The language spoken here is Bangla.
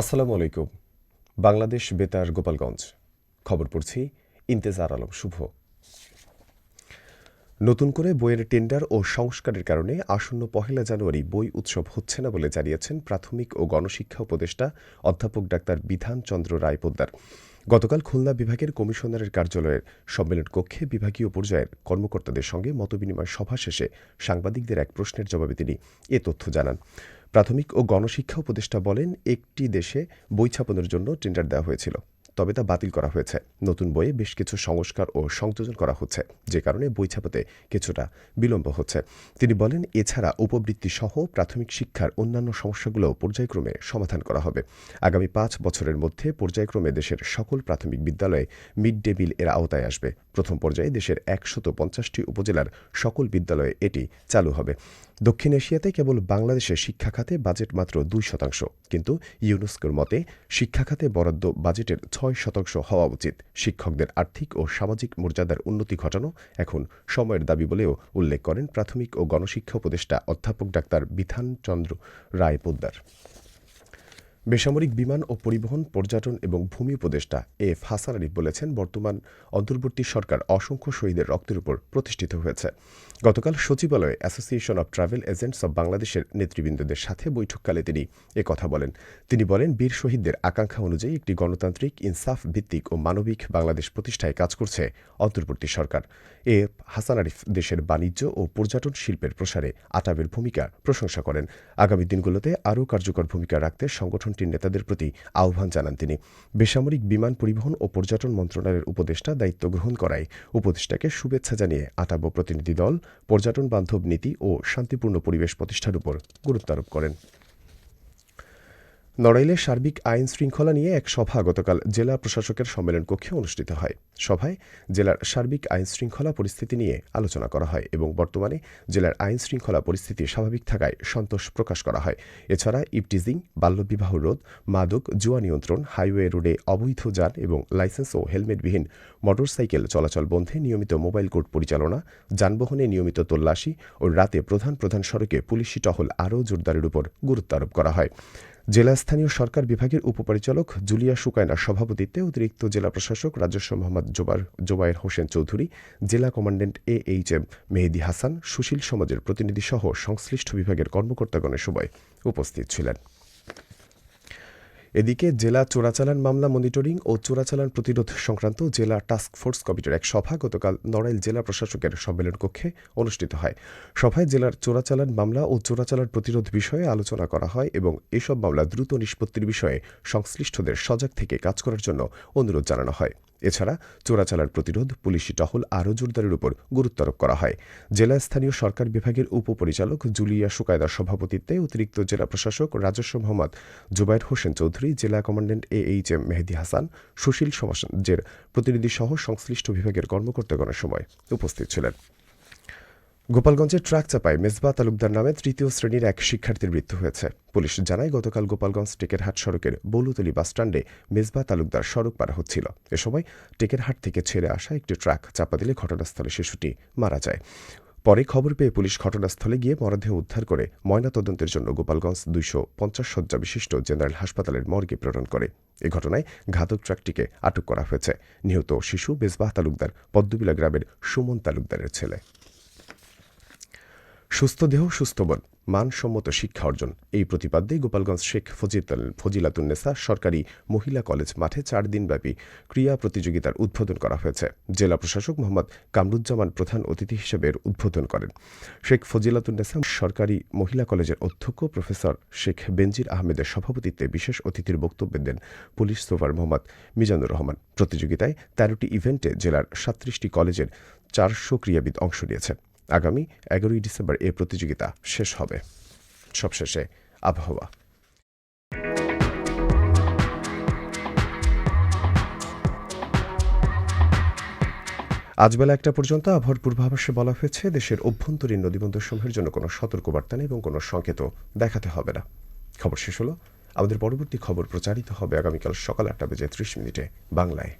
আসসালামু আলাইকুম। বাংলাদেশ বেতার, গোপালগঞ্জ। খবর পড়ছি, ইন্তেজার আলম শুভ। নতুন করে বইয়ের টেন্ডার ও সংস্কারের কারণে আসন্ন পহেলা জানুয়ারি বই উৎসব হচ্ছে না বলে জানিয়েছেন প্রাথমিক ও গণশিক্ষা উপদেষ্টা অধ্যাপক ডাক্তার বিধান চন্দ্র রায় পোদ্দার। গতকাল খুলনা বিভাগের কমিশনারের কার্যালয়ের সম্মেলন কক্ষে বিভাগীয় পর্যায়ের কর্মকর্তাদের সঙ্গে মতবিনিময় সভা শেষে সাংবাদিকদের এক প্রশ্নের জবাবে তিনি এ তথ্য জানান। প্রাথমিক ও গণশিক্ষা উপদেষ্টা বলেন, একটি দেশে বই ছাপানোর জন্য টেন্ডার দেওয়া হয়েছিল, তবে তা বাতিল করা হয়েছে। নতুন বইয়ে বেশ কিছু সংস্কার ও সংযোজন করা হচ্ছে, যে কারণে বই ছাপাতে কিছুটা বিলম্ব হচ্ছে। তিনি বলেন, এছাড়া উপবৃত্তি সহ প্রাথমিক শিক্ষার অন্যান্য সমস্যাগুলো পর্যায়ক্রমে সমাধান করা হবে। আগামী পাঁচ বছরের মধ্যে পর্যায়ক্রমে দেশের সকল প্রাথমিক বিদ্যালয়ে মিড ডে মিল এর আওতায় আসবে। প্রথম পর্যায়ে দেশের একশত পঞ্চাশটি উপজেলার সকল বিদ্যালয়ে এটি চালু হবে। দক্ষিণ এশিয়াতে কেবল বাংলাদেশের শিক্ষা খাতে বাজেট মাত্র দুই শতাংশ, কিন্তু ইউনেস্কোর মতে শিক্ষা খাতে বরাদ্দ বাজেটের ছয় শতাংশ হওয়া উচিত। শিক্ষকদের আর্থিক ও সামাজিক মর্যাদার উন্নতি ঘটানো এখন সময়ের দাবি বলেও উল্লেখ করেন প্রাথমিক ও গণশিক্ষা উপদেষ্টা অধ্যাপক ডাক্তার বিধান চন্দ্র রায় পোদ্দার বেসামরিক বিমান ও পরিবহন, পর্যটন এবং ভূমি উপদেষ্টা এফ হাসান আরিফ বলেছেন, বর্তমান অন্তর্বর্তী সরকার অসংখ্য শহীদের রক্তের উপর প্রতিষ্ঠিত হয়েছে। গতকাল সচিবালয়ে Association of Travel Agents of বাংলাদেশের নেতৃবৃন্দদের সাথে বৈঠককালে তিনি কথা বলেন। তিনি বলেন, বীর শহীদদের আকাঙ্ক্ষা অনুযায়ী একটি গণতান্ত্রিক, ইনসাফ ভিত্তিক ও মানবিক বাংলাদেশ প্রতিষ্ঠায় কাজ করছে অন্তর্বর্তী সরকার। এ হাসান আরিফ দেশের বাণিজ্য ও পর্যটন শিল্পের প্রসারে আটাবের ভূমিকা প্রশংসা করেন। আগামী দিনগুলোতে আরও কার্যকর ভূমিকা রাখতে সংগঠনটির নেতাদের প্রতি আহ্বান জানান তিনি। বেসামরিক বিমান পরিবহন ও পর্যটন মন্ত্রণালয়ের উপদেষ্টা দায়িত্ব গ্রহণ করায় উপদেষ্টাকে শুভেচ্ছা জানিয়ে আটাব প্রতিনিধি দল, পর্যটন বান্ধব নীতি ও শান্তিপূর্ণ পরিবেশ প্রতিষ্ঠার উপর গুরুত্ব আরোপ করেন। নড়াইলে সার্বিক আইন শৃঙ্খলা নিয়ে এক সভা গতকাল জেলা প্রশাসকের সম্মেলন কক্ষে অনুষ্ঠিত হয়। সভায় জেলার সার্বিক আইন শৃঙ্খলা পরিস্থিতি নিয়ে আলোচনা করা হয় এবং বর্তমানে জেলার আইন শৃঙ্খলা পরিস্থিতি স্বাভাবিক থাকায় সন্তোষ প্রকাশ করা হয়। এছাড়া ইপটিজিং, বাল্যবিবাহ রোধ, মাদক, জুয়া নিয়ন্ত্রণ, হাইওয়ে রোডে অবৈধ যান এবং লাইসেন্স ও হেলমেটবিহীন মোটরসাইকেল চলাচল বন্ধে নিয়মিত মোবাইল কোর্ট পরিচালনা, যানবাহনে নিয়মিত তল্লাশি ও রাতে প্রধান প্রধান সড়কে পুলিশি টহল আরও জোরদারের উপর গুরুত্ব আরোপ করা হয়। জেলা স্থানীয় সরকার বিভাগের উপপরিচালক জুলিয়া সুকায়নার সভাপতিত্বে অতিরিক্ত জেলা প্রশাসক রাজস্ব মোহাম্মদ জোবার, জোবায়ের হোসেন চৌধুরী, জেলা commandant A H M Mehedi Hasan, সুশীল সমাজের প্রতিনিধি সহ সংশ্লিষ্ট বিভাগের কর্মকর্তাগণের সবাই উপস্থিত ছিলেন। এদিকে জেলা চোরাচালান মামলা মনিটরিং ও চোরাচালান প্রতিরোধ সংক্রান্ত জেলা টাস্ক ফোর্স কমিটির এক সভা গতকাল নড়াইল জেলা প্রশাসকের সম্মেলন কক্ষে অনুষ্ঠিত হয়। সভায় জেলার চোরাচালান মামলা ও চোরাচালান প্রতিরোধ বিষয়ে আলোচনা করা হয় এবং এসব মামলা দ্রুত নিষ্পত্তির বিষয়ে সংশ্লিষ্টদের সজাগ থেকে কাজ করার জন্য অনুরোধ জানানো হয়। এছাড়া চোরাচালার প্রতিরোধ, পুলিশি টহল আরও জোরদারের উপর গুরুত্ব আরোপ করা হয়। জেলা স্থানীয় সরকার বিভাগের উপপরিচালক জুলিয়া সুকায়দার সভাপতিত্বে অতিরিক্ত জেলা প্রশাসক রাজস্ব মোহাম্মদ জুবাইর হোসেন চৌধুরী, জেলা commandant A H M Mehedi Hasan, সুশীল সমাজের প্রতিনিধি সহ সংশ্লিষ্ট বিভাগের কর্মকর্তাগণের সময় উপস্থিত ছিলেন। গোপালগঞ্জের ট্রাক চাপায় মেজবা তালুকদার নামে তৃতীয় শ্রেণির এক শিক্ষার্থীর মৃত্যু হয়েছে। পুলিশ জানায়, গতকাল গোপালগঞ্জ টেকেরহাট সড়কের বৌলতলি বাসস্ট্যান্ডে মেজবা তালুকদার সড়ক পার হচ্ছিল। এ সময় টেকেরহাট থেকে ছেড়ে আসা একটি ট্রাক চাপা দিলে ঘটনাস্থলে শিশুটি মারা যায়। পরে খবর পেয়ে পুলিশ ঘটনাস্থলে গিয়ে মরদেহ উদ্ধার করে ময়নাতদন্তের জন্য গোপালগঞ্জ দুইশো পঞ্চাশ শয্যা বিশিষ্ট জেনারেল হাসপাতালের মর্গে প্রেরণ করে। এ ঘটনায় ঘাতক ট্রাকটিকে আটক করা হয়েছে। নিহত শিশু বেজবাহ তালুকদার পদ্মবিলা গ্রামের সুমন তালুকদারের ছেলে। সুস্থ দেহ, সুস্থ মন, মানসম্মত শিক্ষা অর্জন। এই প্রতিপাদ্যে গোপালগঞ্জ শেখ ফজিতাল ফজিলাতুন্নেসা সরকারি মহিলা কলেজ মাঠে চার দিনব্যাপী ক্রিয়া প্রতিযোগিতার উদ্বোধন করা হয়েছে। জেলা প্রশাসক মোহাম্মদ কামরুজ্জামান প্রধান অতিথি হিসেবে উদ্বোধন করেন। শেখ ফজিলাতুন্নেসা সরকারি মহিলা কলেজের অধ্যক্ষ প্রফেসর শেখ বেনজির আহমেদের সভাপতিত্বে বিশেষ অতিথির বক্তব্য দেন পুলিশ সুপার মোহাম্মদ মিজানুর রহমান। প্রতিযোগিতায় তেরোটি ইভেন্টে জেলার সাতত্রিশটি কলেজের চারশো ক্রীড়াবিদ অংশ নিয়েছে। আগামী এগারোই ডিসেম্বর এ প্রতিযোগিতা শেষ হবে। সবশেষে আবহাওয়া। আজ বেলা একটা পর্যন্ত আবহাওয়ার পূর্বাভাসে বলা হয়েছে, দেশের অভ্যন্তরীণ নদীবন্দরসমূহের জন্য কোনো সতর্কবার্তা নেই এবং কোনো সংকেতও দেখাতে হবে না। খবর শেষ হলো। আমাদের পরবর্তী খবর প্রচারিত হবে আগামীকাল সকাল আটটা বেজে ত্রিশ মিনিটে বাংলায়।